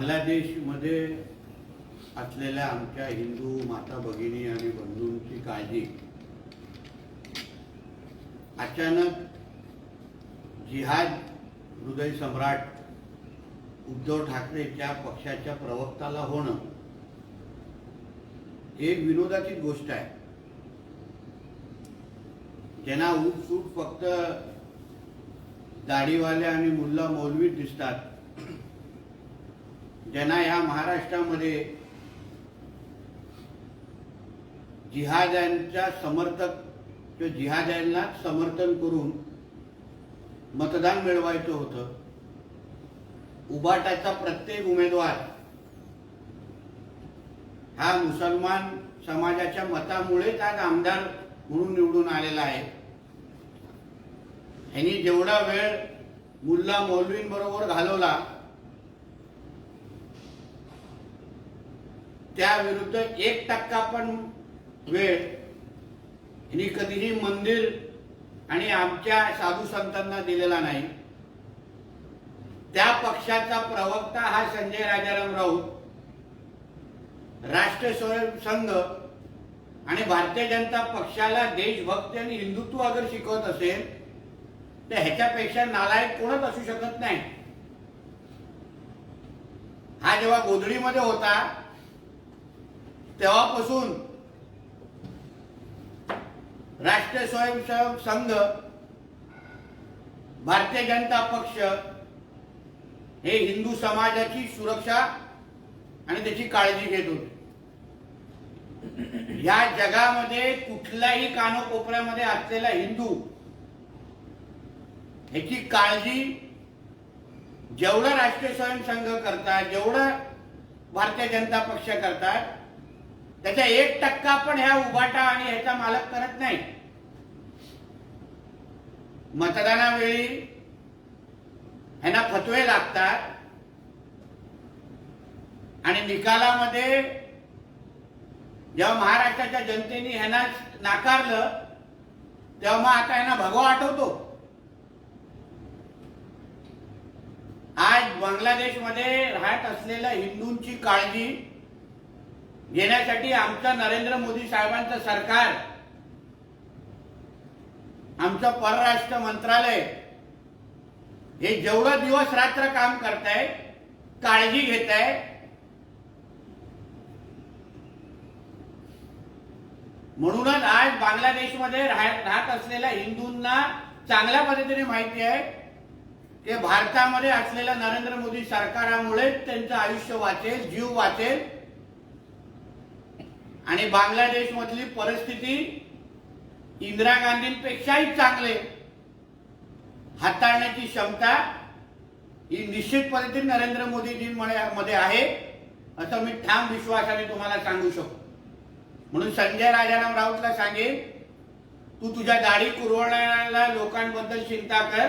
बांगलादेशमध्ये असलेल्या आमच्या हिंदू माता भगिनी आणि बंधूंची काळजी अचानक जिहाद हृदय सम्राट उद्धव ठाकरेच्या पक्षाच्या प्रवक्ताला होणं हे एक गोष्ट आहे. ज्यांना उठसूट फक्त दाढीवाले आणि मुल्ला मौलवी दिसतात ज्यांना या महाराष्ट्रामध्ये जिहाद्यांच्या समर्थक किंवा जिहाद्यांना समर्थन करून मतदान मिळवायचं होतं उबाटाचा प्रत्येक उमेदवार हा मुसलमान समाजाच्या मतामुळेच आज आमदार म्हणून निवडून आलेला आहे. ह्यांनी जेवढा वेळ मुल्ला मौलवींबरोबर घालवला त्या विरुद्ध एक टक्का पण वेळ ह्यांनी कधीही मंदिर आणि आमच्या साधू संतांना दिलेला नाही. त्या पक्षाचा प्रवक्ता हा संजय राजाराम राऊत राष्ट्र स्वयंसंघ आणि भारतीय जनता पक्षाला देशभक्ती आणि हिंदुत्व अगर शिकवत असेल तर ह्याच्यापेक्षा नालायक कोणच असू शकत नाही. हा जेव्हा गोधडीमध्ये होता तेव्हापासून राष्ट्रीय स्वयंसेवक संघ भारतीय जनता पक्ष हे हिंदू समाजाची सुरक्षा आणि त्याची काळजी घेत होते. या जगामध्ये कुठल्याही कानोकोपऱ्यामध्ये असलेला हिंदू ह्याची काळजी जेवढं राष्ट्रीय स्वयंसंघ करतात जेवढं भारतीय जनता पक्ष करतात त्याचा एक टक्का पण ह्या उभाटा आणि ह्याचा मालक करत नाही. मतदानावेळी ह्यांना फतवे लागतात. आणि निकालामध्ये जेव्हा महाराष्ट्राच्या जनतेने ह्यांना नाकारलं तेव्हा मग आता ह्यांना भगवा आठवतो. आज बांगलादेशमध्ये राहत असलेल्या हिंदूंची काळजी घेण्यासाठी आमचं नरेंद्र मोदी साहेबांचं सरकार आमचं परराष्ट्र मंत्रालय हे जेवढं दिवस रात्र काम करताय काळजी घेत आहे म्हणूनच आज बांगलादेशमध्ये राहत राहत असलेल्या हिंदूंना चांगल्या पद्धतीने माहिती आहे की भारतामध्ये असलेल्या नरेंद्र मोदी सरकारामुळेच त्यांचं आयुष्य वाचेल जीव वाचेल. आणि बांगलादेश मधली परिस्थिती इंदिरा गांधींपेक्षाही चांगले. हाताळण्याची क्षमता ही निश्चित पद्धतीने नरेंद्र मोदीजींमध्ये आहे असं मी ठाम विश्वासाने तुम्हाला सांगू शकतो. म्हणून संजय राजाराम राऊतला सांगेन तू तुझ्या दाढी कुरवणाऱ्या लोकांबद्दल चिंता कर.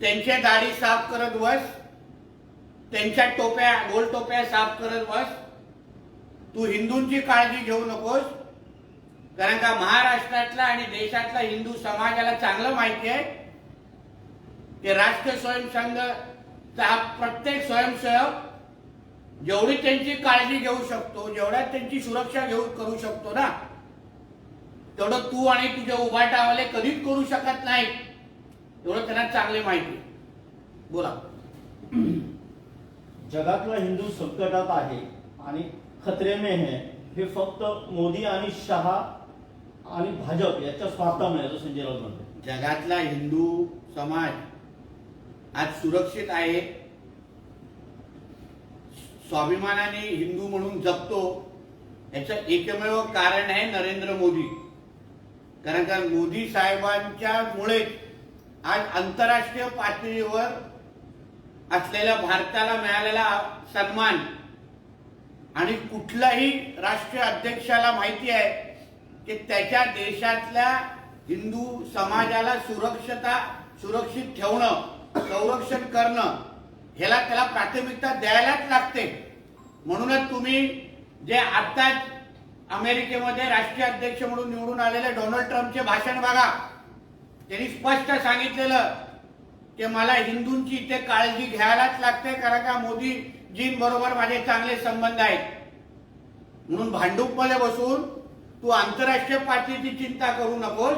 त्यांच्या दाढी साफ करत बस. त्यांच्या टोप्या गोल टोप्या साफ करत बस. तू हिंदूंची काळजी घेऊ नकोस. कारण का महाराष्ट्रातला आणि देशातला हिंदू समाजाला चांगलं माहिती आहे. की राष्ट्रीय स्वयंसंघ हा प्रत्येक स्वयंसेवक जेवढी त्यांची काळजी घेऊ शकतो जेवढ्या त्यांची सुरक्षा घेऊ करू शकतो ना. तेवढं तू आणि तुझे उभाटावाले कधीच करू शकत नाही. एवढं त्यांना चांगले माहिती आहे. बोला. जगातला हिंदू संकटात आहे आणि खतरे में है। हे फक्त मोदी आणि शहा आणि भाजप याच्या स्वार्थामुळे असं संजय राऊत म्हणतो जगातला हिंदू समाज आज सुरक्षित आहे. स्वाभिमानाने हिंदू म्हणून जगतो याचं एकमेव कारण आहे नरेंद्र मोदी. कारण का मोदी साहेबांच्या मुळे आज आंतरराष्ट्रीय पातळीवर असलेल्या भारताला मिळालेला सन्मान आणि कुठल्याही राष्ट्रीय अध्यक्षाला माहिती आहे की त्याच्या देशातल्या हिंदू समाजाला सुरक्षता सुरक्षित ठेवणं संरक्षण करणं ह्याला त्याला प्राथमिकता द्यायलाच लागते. म्हणूनच तुम्ही जे आत्ताच अमेरिकेमध्ये राष्ट्रीय अध्यक्ष म्हणून निवडून आलेले डोनाल्ड ट्रम्पचे भाषण बघा. त्यांनी स्पष्ट सांगितलेलं की मला हिंदूंची इथे काळजी घ्यायलाच लागते कारण का मोदी मोदीजींबरोबर माझे चांगले संबंध आहेत. म्हणून भांडूपमध्ये बसून तू आंतरराष्ट्रीय पातळीची चिंता करू नकोस.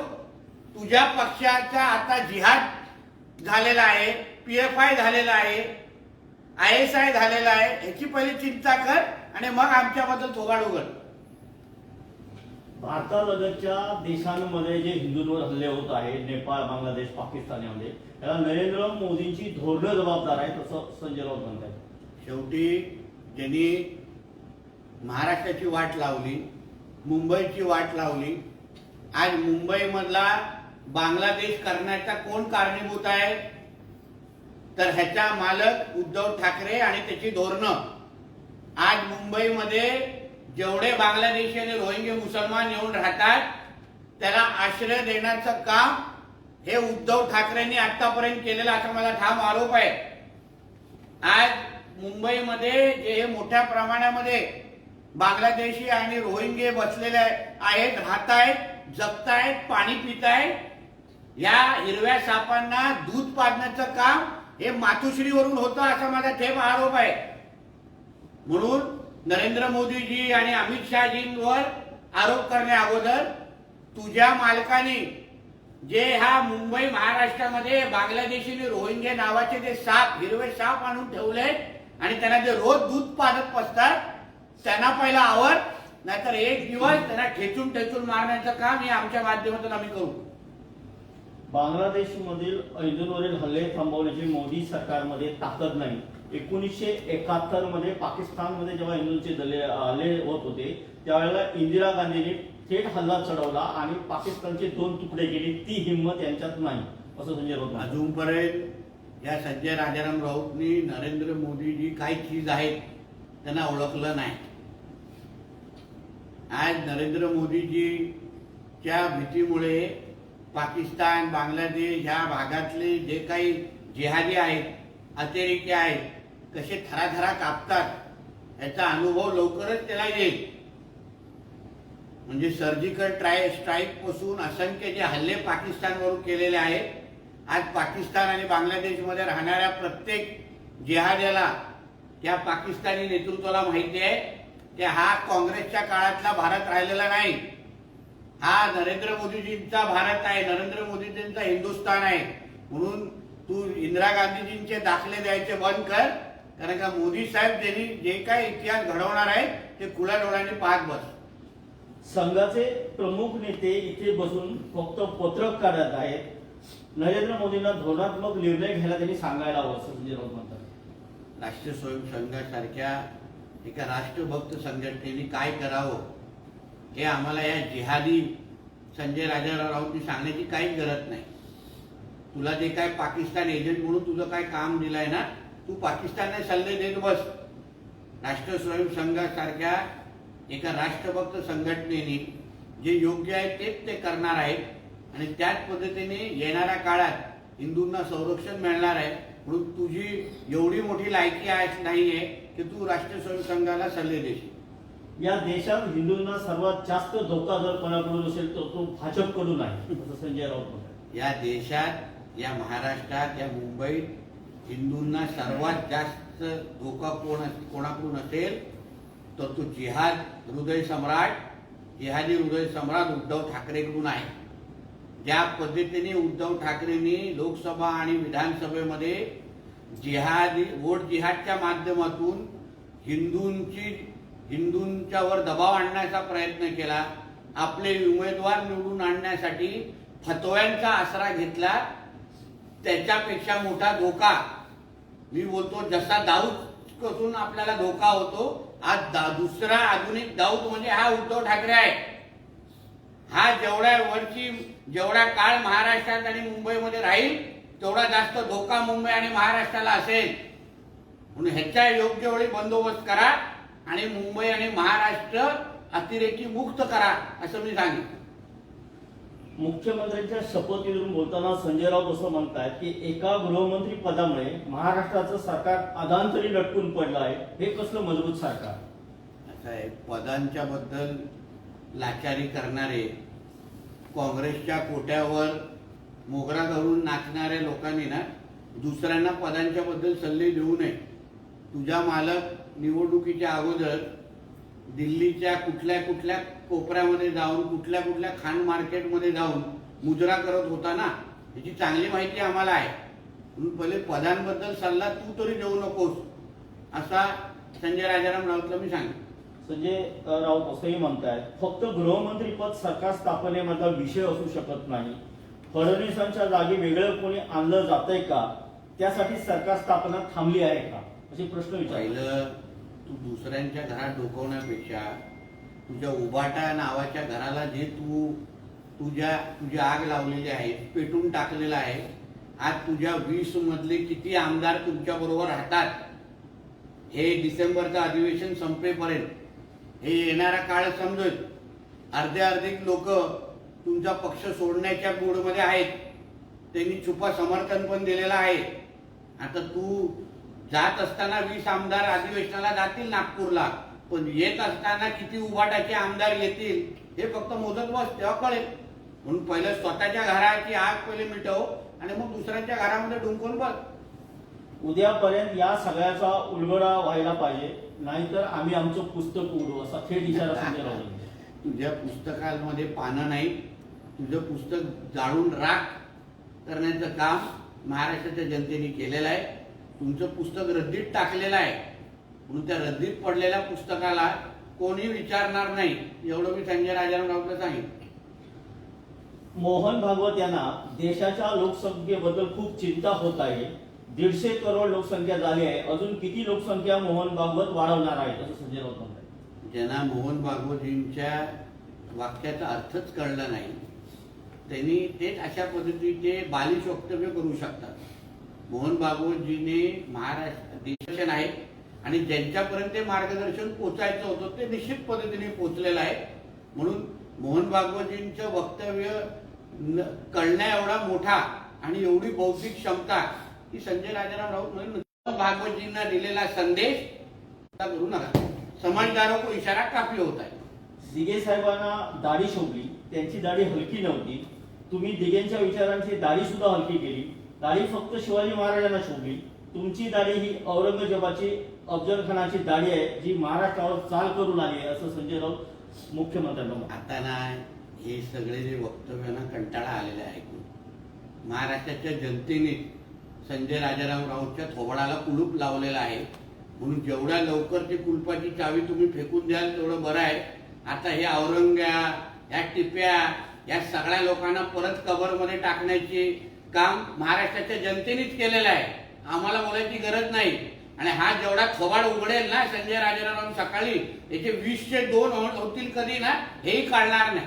तुझ्या पक्षाचा आता जिहाद झालेला आहे पी एफ आय झालेला आहे आय एस आय झालेला आहे ह्याची पहिली चिंता कर आणि मग आमच्याबद्दल थोगाड उघड. भारतालगतच्या देशांमध्ये जे हिंदूंवर हल्ले होत आहे नेपाळ बांगलादेश पाकिस्तान यामध्ये त्याला नरेंद्र मोदींची धोरणं जबाबदार आहे तसं संजय राऊत म्हणतात शेवटी ज्यांनी महाराष्ट्राची वाट लावली मुंबईची वाट लावली आज मुंबईमधला बांगलादेश करण्याचा कोण कारणीभूत आहे? तर ह्याचा मालक उद्धव ठाकरे आणि त्याची धोरणं. आज मुंबईमध्ये जेवढे बांगलादेशी आणि रोहिंगे मुसलमान येऊन राहतात त्याला आश्रय देण्याचं काम हे उद्धव ठाकरेंनी आतापर्यंत केलेलं असा मला ठाम आरोप आहे. आज मुंबईमध्ये जे हे मोठ्या प्रमाणामध्ये बांगलादेशी आणि रोहिंगे बसलेले आहेत राहत आहेत जगतायत पाणी पितायत या हिरव्या सापांना दूध पाजण्याचं काम हे मातुश्रीवरून होतं असा माझा ठेप आरोप आहे. म्हणून नरेंद्र मोदीजी आणि अमित शहाजींवर आरोप करण्या अगोदर तुझ्या मालकाने जे हा मुंबई महाराष्ट्रामध्ये बांगलादेशी रोहिंगे नावाचे जे साप हिरवे साप आणून ठेवले आणि त्यांना जे रोज दूध पाजत बसतात त्यांना पहिला आवर नाहीतर एक दिवस त्यांना ठेचून ठेचून मारण्याचं काम हे आमच्या माध्यमातून आम्ही करू. बांगलादेशमधील हिंदूंवरील हल्ले थांबवण्याची मोदी सरकारमध्ये ताकद नाही. एकोणीसशे एकाहत्तरमध्ये पाकिस्तानमध्ये जेव्हा हिंदूंचे दले हल्ले होत होते त्यावेळेला इंदिरा गांधींनी थेट हल्ला चढवला आणि पाकिस्तानचे दोन तुकडे केले ती हिंमत यांच्यात नाही. असं संजय राऊत. अजूनपर्यंत या संजय राजाराम राऊतनी नरेंद्र मोदीजी काय चीज आहेत त्यांना ओळखलं नाही. आज नरेंद्र मोदीजीच्या भीतीमुळे पाकिस्तान बांगलादेश ह्या भागातले जे काही जिहादी आहेत अतिरेकी आहेत कसे थराथरा कापतात याचा अनुभव लवकरच त्याला येईल. म्हणजे सर्जिकल ट्राय स्ट्राईकपासून असंख्य जे हल्ले पाकिस्तानवरून केलेले आहेत आज पाकिस्तान आणि बांगलादेशमध्ये राहणाऱ्या प्रत्येक जिहाद्याला त्या पाकिस्तानी नेतृत्वाला माहिती आहे की हा काँग्रेसच्या काळातला भारत राहिलेला नाही. हा नरेंद्र मोदीजींचा भारत आहे नरेंद्र मोदीजींचा हिंदुस्थान आहे. म्हणून तू इंदिरा गांधीजींचे दाखले द्यायचे बंद कर. कारण का मोदी साहेब ज्यांनी जे काय इतिहास घडवणार आहे ते खुल्या डोळ्यांनी पाहत बस. संघाचे प्रमुख नेते इथे बसून फक्त पत्रक काढत आहेत. नरेंद्र मोदींना धोरणात्मक निर्णय घ्यायला त्यांनी सांगायला हवं असं संजय राऊत म्हणतात. राष्ट्रीय स्वयंसंघासारख्या एका राष्ट्रभक्त संघटनेने काय करावं हे आम्हाला या जिहादी संजय राजाराव राऊतनी सांगण्याची काहीच गरज नाही. तुला जे काय पाकिस्तान एजंट म्हणून तुझं काय काम दिलंय ना तू पाकिस्तानने सल्ले देत बस. राष्ट्र स्वयंसंघासारख्या एका राष्ट्रभक्त संघटनेने जे योग्य आहे तेच ते करणार आहेत. आणि त्याच पद्धतीने येणाऱ्या काळात हिंदूंना संरक्षण मिळणार आहे. म्हणून तुझी एवढी मोठी लायकी आहे नाहीये की तू राष्ट्रीय स्वयंसंघाला सल्ले देशील. या देशात हिंदूंना सर्वात जास्त धोका जर कोणाकडून असेल तर तो भाजपकडून आहे असं संजय राऊत या देशात या महाराष्ट्रात या मुंबईत हिंदूंना सर्वात जास्त धोका कोण कोणाकडून असेल तर तो जिहाद हृदय सम्राट जिहादी हृदय सम्राट उद्धव ठाकरेकडून आहे. ज्या पद्धतीने उद्धव ठाकरेंनी लोकसभा आणि विधानसभेमध्ये जिहादी वोट जिहादच्या माध्यमातून हिंदूंची हिंदूंच्यावर दबाव आणण्याचा प्रयत्न केला आपले उमेदवार निवडून आणण्यासाठी फतव्यांचा आसरा घेतला त्याच्यापेक्षा मोठा धोका. मी बोलतो जसा दाऊद कसून आपल्याला धोका होतो आज दा- दुसरा आधुनिक दाऊद म्हणजे हा उद्धव ठाकरे आहे हा जेवढ्या वर्षी जेवढा काळ महाराष्ट्रात आणि मुंबईमध्ये राहील तेवढा जास्त धोका मुंबई आणि महाराष्ट्राला असेल. म्हणून ह्याच्या योग्य वेळी बंदोबस्त करा आणि मुंबई आणि महाराष्ट्र अतिरेकी मुक्त करा असं मी सांगितलं. मुख्यमंत्र्यांच्या शपथविधीवरून बोलताना संजय राऊत असं म्हणतात की एका गृहमंत्री पदामुळे महाराष्ट्राचं सरकार अदांतरी लटकून पडलं आहे. हे कसलं मजबूत सरकार? असं आहे पदांच्या बद्दल लाचारी करणारे काँग्रेसच्या कोट्यावर मोगरा धरून नाचणाऱ्या लोकांनी ना दुसऱ्यांना पदांच्याबद्दल सल्ले देऊ नये. तुझ्या मालक निवडणुकीच्या अगोदर दिल्लीच्या कुठल्या कुठल्या कोपऱ्यामध्ये जाऊन कुठल्या कुठल्या खाण मार्केटमध्ये जाऊन मुजरा करत होता ना? याची चांगली माहिती आम्हाला आहे. म्हणून पहिले पदांबद्दल सल्ला तू तरी देऊ नकोस असा संजय राजाराम राऊतला मी सांगितलं संजय राऊत असंही म्हणतायत फक्त गृहमंत्री पद सरकार स्थापनेमधला विषय असू शकत नाही. फडणवीसांच्या जागी वेगळं कोणी आणलं जातंय का? त्यासाठी सरकार स्थापना थांबली आहे का? असे प्रश्न विचारले तू दुसऱ्यांच्या घरात डोकवण्यापेक्षा तुझ्या उबाटा नावाच्या घराला जे तू तुझ्या तुझी आग लावलेली आहे पेटून टाकलेलं आहे आज तुझ्या वीस मधले किती आमदार तुमच्या बरोबर राहतात हे डिसेंबरचं अधिवेशन संपेपर्यंत. हे येणारा काळ समजेल अर्धे अर्धे लोक तुमचा पक्ष सोडण्याच्या मूडमध्ये आहेत. त्यांनी छुपा समर्थन पण दिलेलं आहे. आता तू जात असताना वीस आमदार अधिवेशनाला जातील नागपूरला पण येत असताना किती उभाटाचे आमदार येतील हे फक्त मोजत बस तेव्हा कळेल. म्हणून पहिलं स्वतःच्या घराची आग पहिले मिटव आणि मग दुसऱ्यांच्या घरामध्ये डुंकून बस. उद्यापर्यंत या सगळ्याचा उलगडा व्हायला पाहिजे. नाहीतर आम्ही आमचं पुस्तक उडू असा थेट इशारा. तुझ्या पुस्तकामध्ये पानं नाही तुझं पुस्तक जाळून राख. करण्याचं काम महाराष्ट्राच्या जनतेने केलेलं आहे. तुमचं पुस्तक रद्दीत टाकलेलं आहे. म्हणून त्या रद्दीत पडलेल्या पुस्तकाला कोणी विचारणार नाही. एवढं मी संजय राजाराम राऊतला सांगितलं. मोहन भागवत यांना देशाच्या लोकसंख्येबद्दल खूप चिंता होत आहे. दीडशे करोड लोकसंख्या झाली आहे. अजून किती लोकसंख्या मोहन भागवत वाढवणार आहेत असं संजय राऊत म्हणतात. ज्यांना मोहन भागवतींच्या वाक्याचा अर्थच कळला नाही त्यांनी तेच अशा पद्धतीचे बालिश वक्तव्य करू शकतात. मोहन भागवतजीने महाराष्ट्र दिग्दर्शन आहे आणि ज्यांच्यापर्यंत ते मार्गदर्शन पोचायचं होतं ते निश्चित पद्धतीने पोचलेलं आहे. म्हणून मोहन भागवतजींचं वक्तव्य न- कळण्या एवढा मोठा आणि एवढी बौद्धिक क्षमता ही संजय राजाराम राऊत म्हणून भागवतजींना दिलेला संदेश करू नका. समझदारों को इशारा काफी होता है दिगे साहेबांना दाढी शोभली त्यांची दाढी हलकी नव्हती. तुम्ही दिगेंच्या विचारांची दाढी सुद्धा हलकी केली. दाढी फक्त शिवाजी महाराजांना शोभली. तुमची दाढी ही औरंगजेबाची अफजल खानाची दाढी आहे जी महाराष्ट्रावर चाल करून आली आहे असं संजय राऊत मुख्यमंत्र्यांना. आता ना हे सगळे जे वक्तव्यांना कंटाळा आलेला आहे ऐकून. महाराष्ट्राच्या जनतेने संजय राजाराम राऊतच्या थोबाडाला कुलूप लावलेला आहे. म्हणून जेवढ्या लवकर ती कुलपाची चावी तुम्ही फेकून द्याल तेवढं बरं आहे. आता हे औरंग्या या टिप्या या सगळ्या लोकांना परत कबरमध्ये टाकण्याचे काम महाराष्ट्राच्या जनतेनेच केलेलं आहे. आम्हाला बोलायची गरज नाही. आणि हा जेवढा थोबाड उघडेल ना संजय राजाराम सकाळी याचे वीसचे दोन होतील कधी ना हेही कळणार नाही.